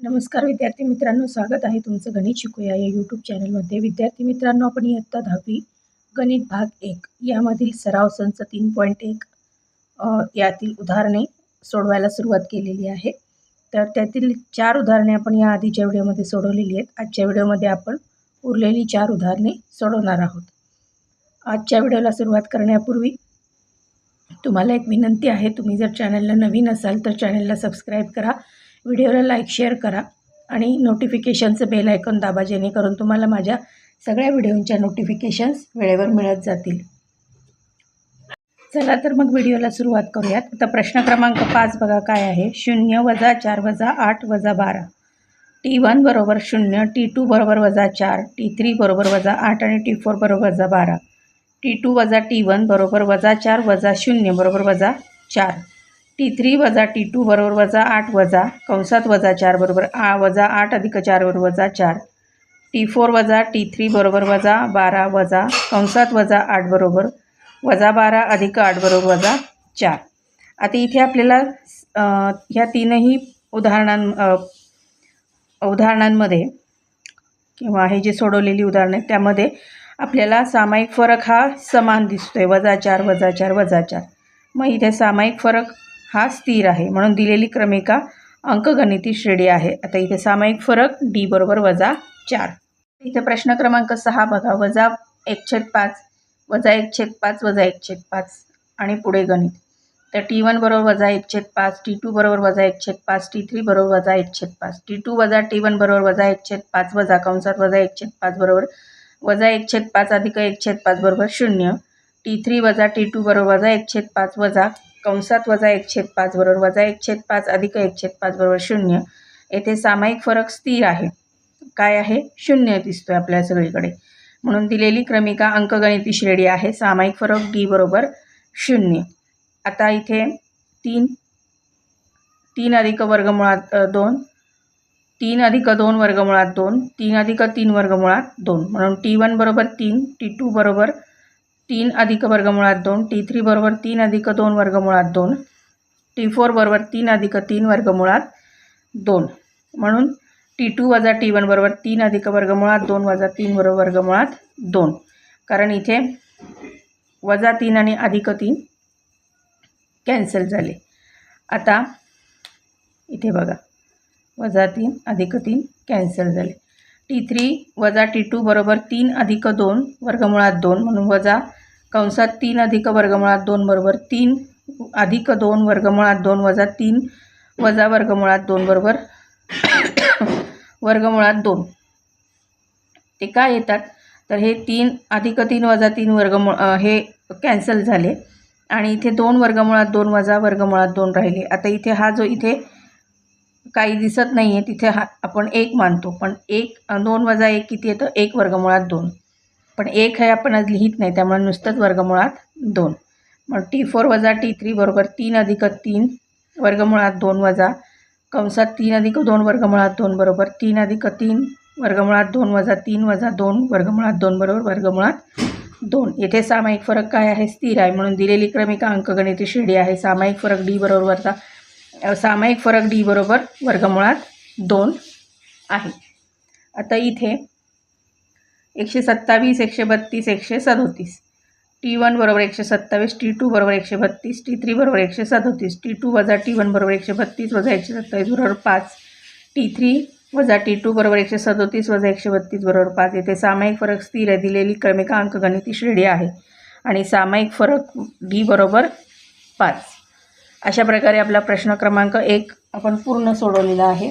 नमस्कार विद्यार्थी मित्रांनो स्वागत आहे तुमचं गणित शिकूया या यूट्यूब चॅनलमध्ये विद्यार्थी मित्रांनो आपण इयत्ता दहावी गणित भाग एक यामधील सराव संच तीन पॉईंट एक यातील उदाहरणे सोडवायला सुरुवात केलेली आहे. तर त्यातील चार उदाहरणे आपण या आधीच्या व्हिडिओमध्ये सोडवलेली आहेत. आजच्या व्हिडिओमध्ये आपण उरलेली चार उदाहरणे सोडवणार आहोत. आजच्या व्हिडिओला सुरुवात करण्यापूर्वी तुम्हाला एक विनंती आहे. तुम्ही जर चॅनलला नवीन असाल तर चॅनलला सबस्क्राईब करा. व्हिडिओला लाईक शेअर करा आणि नोटिफिकेशनचं बेल आयकॉन दाबा जेणेकरून तुम्हाला माझ्या सगळ्या व्हिडिओंच्या नोटिफिकेशन्स वेळेवर मिळत जातील. चला तर मग व्हिडिओला सुरुवात करूयात. आता प्रश्न क्रमांक पाच बघा काय आहे. शून्य वजा चार वजा आठ वजा बारा. टी वन बरोबर शून्य टी टू बरोबर वजा चार टी थ्री बरोबर वजा आठ आणि टी फोर बरोबर वजा बारा. टी टू वजा टी वन बरोबर वजा चार वजा शून्य बरोबर वजा चार. टी थ्री वजा टी टू बरोबर वजा आठ वजा कंसात वजा चार बरोबर आ वजा आठ अधिक चार बरोबर वजा चार. टी फोर वजा टी थ्री बरोबर वजा बारा वजा कंसात वजा आठ बरोबर वजा बारा अधिक आठ बरोबर वजा चार. आता इथे आपल्याला ह्या तीनही उदाहरणां उदाहरणांमध्ये किंवा हे जे सोडवलेली उदाहरणं आहेत त्यामध्ये आपल्याला सामायिक फरक हा समान दिसतो आहे वजा चार वजा चार वजा चार. मग इथे सामायिक फरक हा स्थिर आहे म्हणून दिलेली क्रमिका अंकगणिती श्रेणी आहे आता इथे सामायिक फरक डी बरोबर वजा चार इथे प्रश्न क्रमांक सहा बघा वजा एक छेद पाच वजा एक छेद पाच वजा एक छेद पाच आणि पुढे गणित तर टी वन बरोबर वजा एक छेद पाच टी टू बरोबर वजा एक छेद पाच टी थ्री बरोबर वजा एक छेद पाच टी टू वजा टी वन बरोबर वजा एक छेद पाच वजा कंसात वजा एक छेद पाच बरोबर वजा एक छेद पाच अधिक एक छेद पाच बरोबर शून्य टी थ्री वजा टी टू बरोबर वजा एक छेद पाच वजा कंसात वजा एक छेद पाच बरोबर वजा एक छेद पाच अधिक एक छेद पाच बरोबर शून्य. येथे सामायिक फरक स्थिर आहे. काय आहे? शून्य दिसतो आहे आपल्या सगळीकडे. म्हणून दिलेली क्रमिका अंकगणिती श्रेणी आहे. सामायिक फरक डी बरोबर शून्य. आता इथे तीन तीन अधिक वर्गमुळात दोन तीन अधिक दोन वर्गमुळात दोन तीन अधिक तीन वर्गमुळात दोन. म्हणून टी वन बरोबर तीन टी टू बरोबर तीन अधिक वर्गमुळात दोन टी थ्री बरोबर तीन अधिक दोन वर्गमुळात दोन टी फोर बरोबर तीन अधिक तीन वर्गमुळात दोन. म्हणून टी टू वजा टी वन बरोबर तीन अधिक वर्गमुळात दोन वजा तीन बरोबर वर्गमुळात दोन. कारण इथे वजा तीन आणि अधिक तीन कॅन्सल झाले. आता इथे बघा. वजा तीन अधिक तीन कॅन्सल झाले. टी थ्री वजा टी टू बरोबर तीन अधिक दोन वर्गमुळात दोन म्हणून वजा कंसात तीन अधिक वर्गमुळात दोन बरोबर तीन अधिक दोन वर्गमुळात दोन वजा तीन वजा वर्गमुळात दोन बरोबर वर्गमुळात दोन. ते काय येतात? तर हे तीन अधिक तीन वजा तीन वर्गमुळ हे कॅन्सल झाले. आणि इथे दोन वर्गमुळात दोन वजा वर्गमुळात दोन राहिले. आता इथे हा जो इथे काही दिसत नाही आहे तिथे हा आपण एक मानतो. पण एक दोन वजा एक किती येतं? एक वर्गमुळात दोन. पण एक हे आपण आज लिहित नाही त्यामुळे नुसतंच वर्गमुळात दोन. मग टी फोर वजा टी थ्री बरोबर तीन अधिक तीन वर्गमुळात दोन वजा कंसात तीन अधिक दोन वर्गमुळात दोन बरोबर तीन अधिक तीन वर्गमुळात दोन वजा तीन वजा दोन वर्गमुळात दोन बरोबर वर्गमुळात दोन. येथे सामायिक फरक काय आहे? स्थिर आहे. म्हणून दिलेली क्रमिका अंकगणिती श्रेणी आहे. सामायिक फरक डी बरोबरचा सामायिक फरक डी बरोबर वर्गमुळात दोन आहे. आता इथे एकशे सत्तावीस एकशे बत्तीस एकशे सदोतीस. टी वन बरोबर एकशे सत्तावीस टी टू बरोबर एकशे बत्तीस टी थ्री बरोबर एकशे सदोतीस टी टू वजा टी वन बरोबर एकशे बत्तीस वजा एकशे सत्तावीस बरोबर पाच. टी थ्री वजा टी टू बरोबर एकशे सदोतीस वजा एकशे बत्तीस बरोबर पाच. येथे सामायिक फरक स्थिर आहे. दिलेली क्रमिका अंकगणिती श्रेणी आहे. आणि सामायिक फरक डी बरोबर पाच. अशा प्रकारे आपला प्रश्न क्रमांक एक आपण पूर्ण सोडवलेला आहे.